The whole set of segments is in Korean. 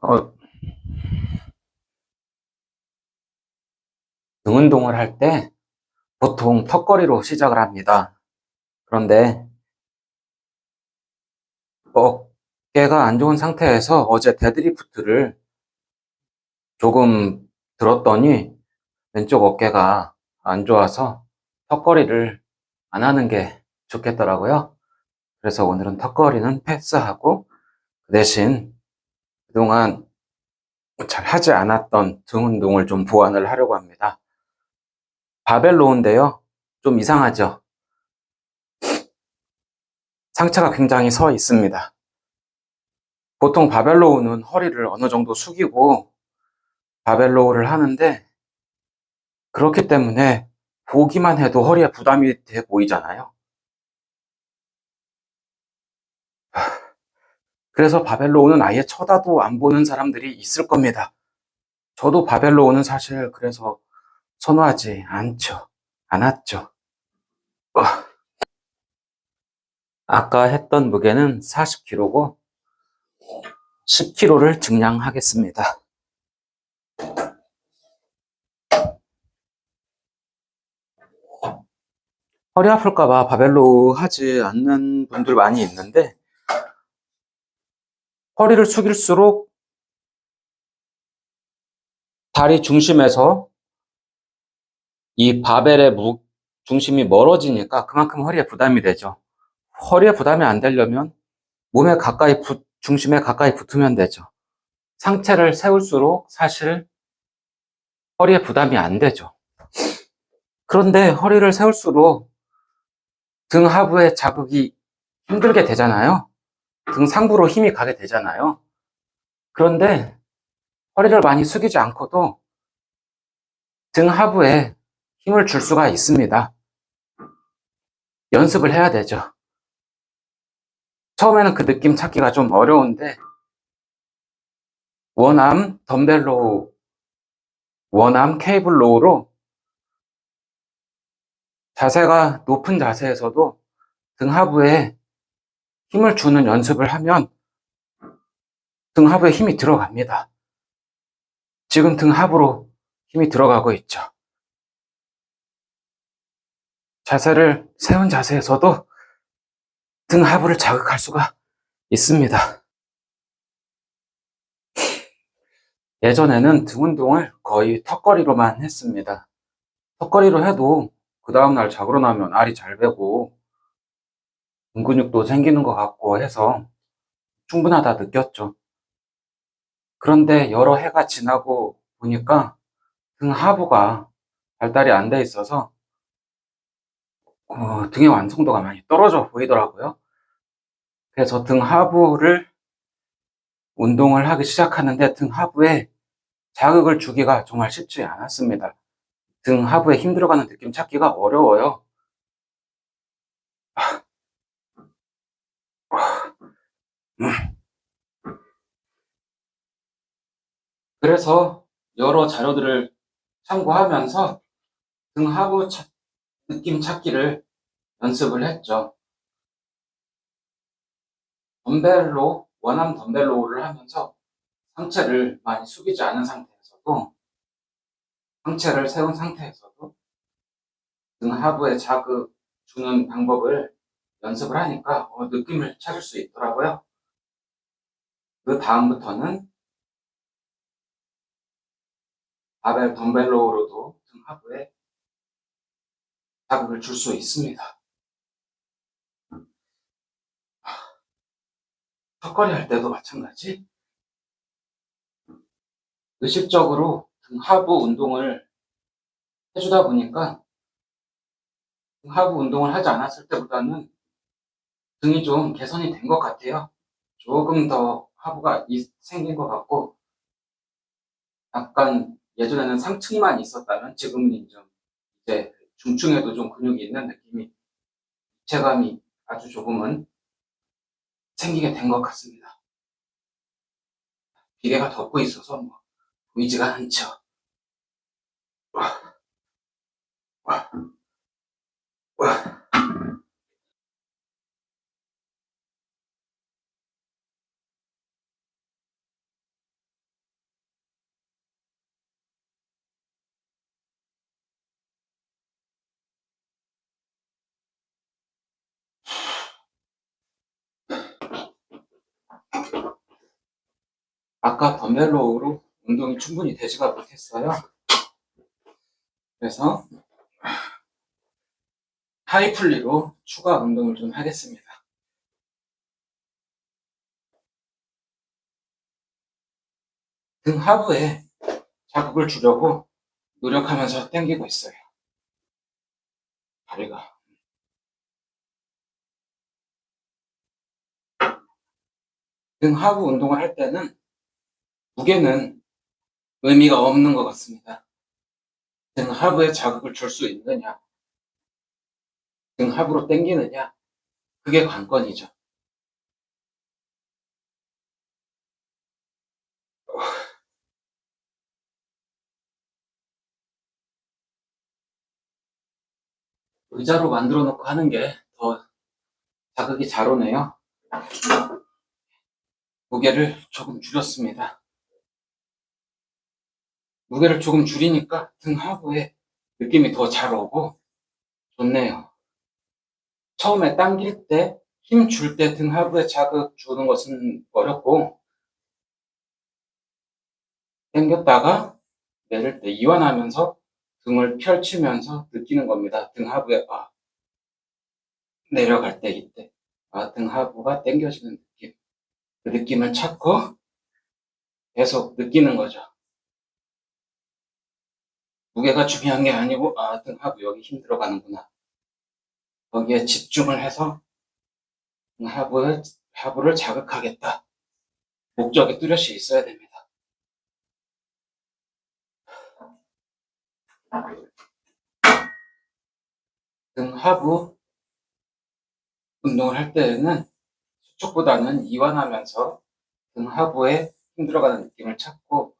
어, 등 운동을 할 때 보통 턱걸이로 시작을 합니다. 그런데 어깨가 안 좋은 상태에서 어제 데드리프트를 조금 들었더니 왼쪽 어깨가 안 좋아서 턱걸이를 안 하는 게 좋겠더라고요. 그래서 오늘은 턱걸이는 패스하고 그 대신 그동안 잘 하지 않았던 등 운동을 좀 보완을 하려고 합니다. 바벨로인데요. 좀 이상하죠? 상체가 굉장히 서 있습니다. 보통 바벨로우는 허리를 어느 정도 숙이고 바벨로우를 하는데 그렇기 때문에 보기만 해도 허리에 부담이 돼 보이잖아요. 그래서 바벨로우는 아예 쳐다도 안 보는 사람들이 있을 겁니다. 저도 바벨로우는 사실 그래서 선호하지 않죠. 않았죠. 어. 아까 했던 무게는 40kg고 10kg를 증량하겠습니다. 허리 아플까봐 바벨로 하지 않는 분들 많이 있는데 허리를 숙일수록 다리 중심에서 이 바벨의 무, 중심이 멀어지니까 그만큼 허리에 부담이 되죠. 허리에 부담이 안 되려면 몸에 가까이 붙, 중심에 가까이 붙으면 되죠. 상체를 세울수록 사실 허리에 부담이 안 되죠. 그런데 허리를 세울수록 등 하부에 자극이 힘들게 되잖아요. 등 상부로 힘이 가게 되잖아요. 그런데 허리를 많이 숙이지 않고도 등 하부에 힘을 줄 수가 있습니다. 연습을 해야 되죠. 처음에는 그 느낌 찾기가 좀 어려운데 원암 덤벨 로우, 원암 케이블 로우로 자세가 높은 자세에서도 등 하부에 힘을 주는 연습을 하면 등 하부에 힘이 들어갑니다. 지금 등 하부로 힘이 들어가고 있죠. 자세를 세운 자세에서도 등 하부를 자극할 수가 있습니다. 예전에는 등 운동을 거의 턱걸이로만 했습니다. 턱걸이로 해도 그 다음날 자고 나면 알이 잘 배고 등 근육도 생기는 것 같고 해서 충분하다 느꼈죠. 그런데 여러 해가 지나고 보니까 등 하부가 발달이 안 돼 있어서 어, 등의 완성도가 많이 떨어져 보이더라고요. 그래서 등 하부를 운동을 하기 시작하는데 등 하부에 자극을 주기가 정말 쉽지 않았습니다. 등 하부에 힘 들어가는 느낌 찾기가 어려워요. 그래서 여러 자료들을 참고하면서 등 하부 차, 느낌 찾기를 연습을 했죠. 덤벨로, 원암 덤벨로우를 하면서 상체를 많이 숙이지 않은 상태에서도 상체를 세운 상태에서도 등 하부에 자극 주는 방법을 연습을 하니까 어, 느낌을 찾을 수 있더라고요. 그 다음부터는 바벨 덤벨로우로도 등 하부에 자극을 줄 수 있습니다. 턱걸이 할 때도 마찬가지. 의식적으로 등 하부 운동을 해주다 보니까 등 하부 운동을 하지 않았을 때보다는 등이 좀 개선이 된 것 같아요. 조금 더 하부가 생긴 것 같고 약간 예전에는 상층만 있었다면 지금은 좀 이제 중층에도 좀 근육이 있는 느낌이 입체감이 아주 조금은 생기게 된 것 같습니다. 기계가 덮고 있어서 뭐 보이지가 않죠. 와, 와, 와. 아까 덤벨로우로 운동이 충분히 되지가 못했어요. 그래서 하이플리로 추가 운동을 좀 하겠습니다. 등 하부에 자극을 주려고 노력하면서 당기고 있어요. 다리가. 등 하부 운동을 할 때는 무게는 의미가 없는 것 같습니다. 등 하부에 자극을 줄 수 있느냐, 등 하부로 당기느냐, 그게 관건이죠. 의자로 만들어 놓고 하는 게 더 자극이 잘 오네요. 무게를 조금 줄였습니다. 무게를 조금 줄이니까 등 하부에 느낌이 더 잘 오고 좋네요. 처음에 당길 때, 힘 줄 때 등 하부에 자극 주는 것은 어렵고, 당겼다가 내릴 때 이완하면서 등을 펼치면서 느끼는 겁니다. 등 하부에, 아, 내려갈 때 이때, 아, 등 하부가 당겨지는 느낌. 그 느낌을 찾고 계속 느끼는 거죠. 무게가 중요한 게 아니고, 아, 등 하부 여기 힘 들어 가는구나. 거기에 집중을 해서 하부를, 하부를 자극하겠다. 목적이 뚜렷이 있어야 됩니다. 등 하부 운동을 할 때에는 수축보다는 이완하면서 등 하부에 힘들어가는 느낌을 찾고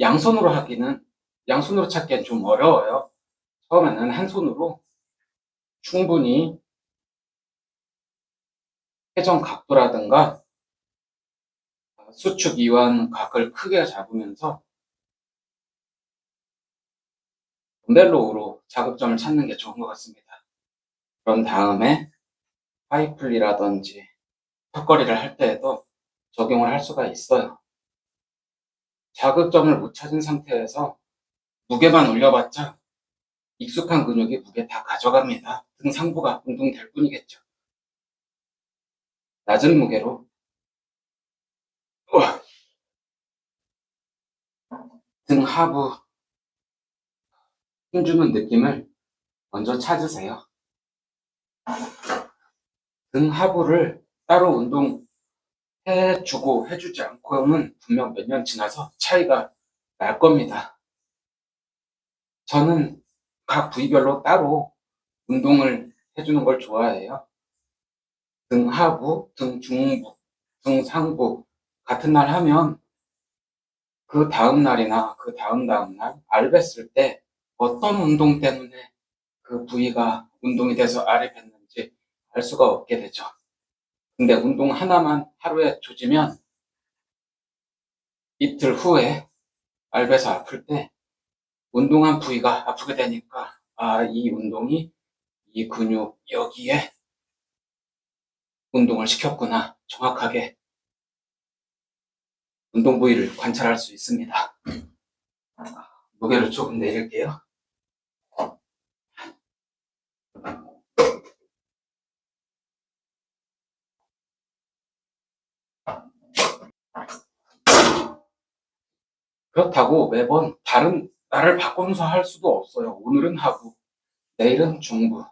양손으로 하기는 양손으로 찾기엔 좀 어려워요. 처음에는 한 손으로 충분히 회전 각도라든가 수축 이완 각을 크게 잡으면서 덤벨로우로 자극점을 찾는 게 좋은 것 같습니다. 그런 다음에 하이플리라든지 턱걸이를 할 때에도 적용을 할 수가 있어요. 자극점을 못 찾은 상태에서 무게만 올려봤자 익숙한 근육이 무게 다 가져갑니다. 등 상부가 운동될 뿐이겠죠. 낮은 무게로. 등 하부 힘주는 느낌을 먼저 찾으세요. 등 하부를 따로 운동 해주고 해주지 않고는 분명 몇 년 지나서 차이가 날 겁니다. 저는 각 부위별로 따로 운동을 해주는 걸 좋아해요. 등 하부, 등 중부, 등 상부 같은 날 하면 그 다음 날이나 그 다음 다음 날 알bes을 때 어떤 운동 때문에 그 부위가 운동이 돼서 알이 뱉는지 알 수가 없게 되죠. 근데 운동 하나만 하루에 조지면 이틀 후에 알배서 아플 때 운동한 부위가 아프게 되니까 아, 이 운동이 이 근육 여기에 운동을 시켰구나. 정확하게 운동 부위를 관찰할 수 있습니다. 무게를 조금 내릴게요. 그렇다고 매번 다른 날을 바꾸면서 할 수도 없어요. 오늘은 하부, 내일은 중부,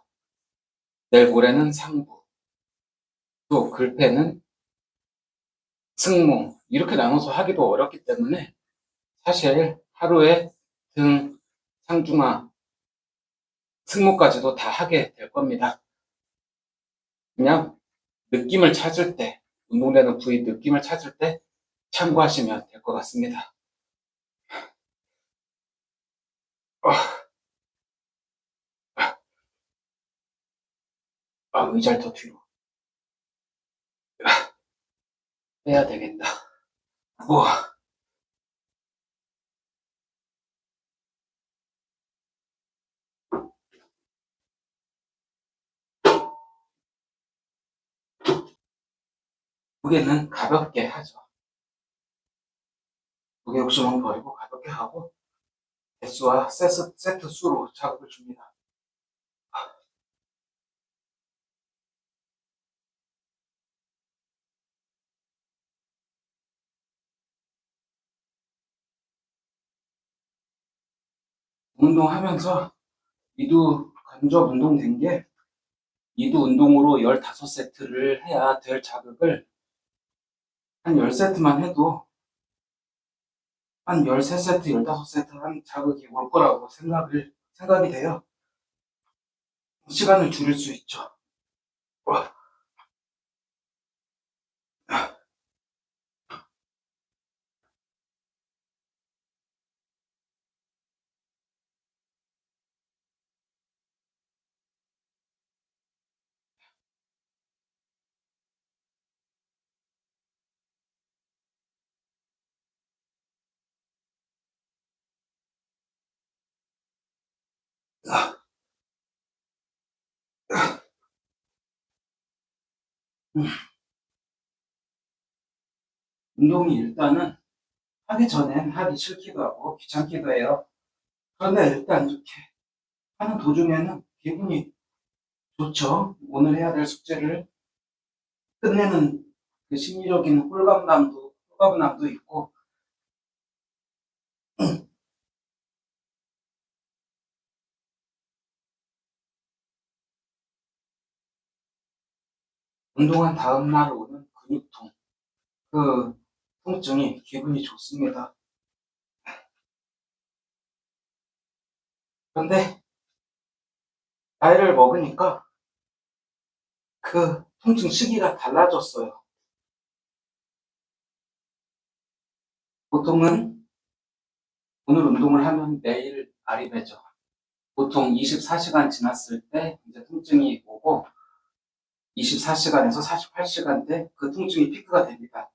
내일 모레는 상부, 또 글패는 승모 이렇게 나눠서 하기도 어렵기 때문에 사실 하루에 등, 상중하, 승모까지도 다 하게 될 겁니다. 그냥 느낌을 찾을 때, 운동되는 부위 느낌을 찾을 때 참고하시면 될 것 같습니다. 아, 의자를 더 뒤로. 빼야 되겠다. 우와. 무게는 가볍게 하죠. 무게 욕심은 버리고 가볍게 하고 개수와 세트, 세트 수로 자극을 줍니다. 운동하면서 이두 간접 운동 된 게 이두 운동으로 15세트를 해야 될 자극을 한 10세트만 해도 한 13세트, 15세트 한 자극이 올 거라고 생각을, 생각이 돼요. 시간을 줄일 수 있죠. 와. 운동이 일단은 하기 전엔 하기 싫기도 하고 귀찮기도 해요. 그런데 일단 이렇게 하는 도중에는 기분이 좋죠. 오늘 해야 될 숙제를 끝내는 그 심리적인 홀감남도, 홀감남도 있고, 운동한 다음날 오는 근육통, 그 통증이 기분이 좋습니다. 그런데 나이를 먹으니까 그 통증 시기가 달라졌어요. 보통은 오늘 운동을 하면 내일 알이 되죠. 보통 24시간 지났을 때 이제 통증이 오고 24시간에서 48시간 때그 통증이 피크가 됩니다.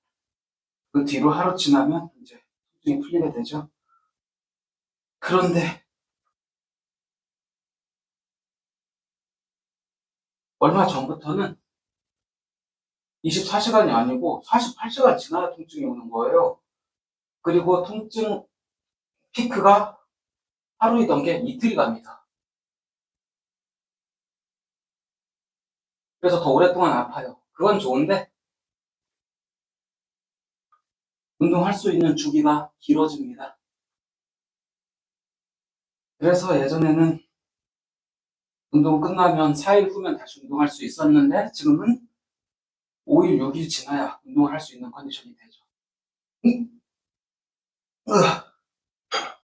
그 뒤로 하루 지나면 이제 통증이 풀리게 되죠. 그런데 얼마 전부터는 24시간이 아니고 48시간 지나야 통증이 오는 거예요. 그리고 통증 피크가 하루이던 게 이틀이 갑니다. 그래서 더 오랫동안 아파요. 그건 좋은데 운동할 수 있는 주기가 길어집니다. 그래서 예전에는 운동 끝나면 4일 후면 다시 운동할 수 있었는데 지금은 5일, 6일 지나야 운동을 할 수 있는 컨디션이 되죠. 음. 으아.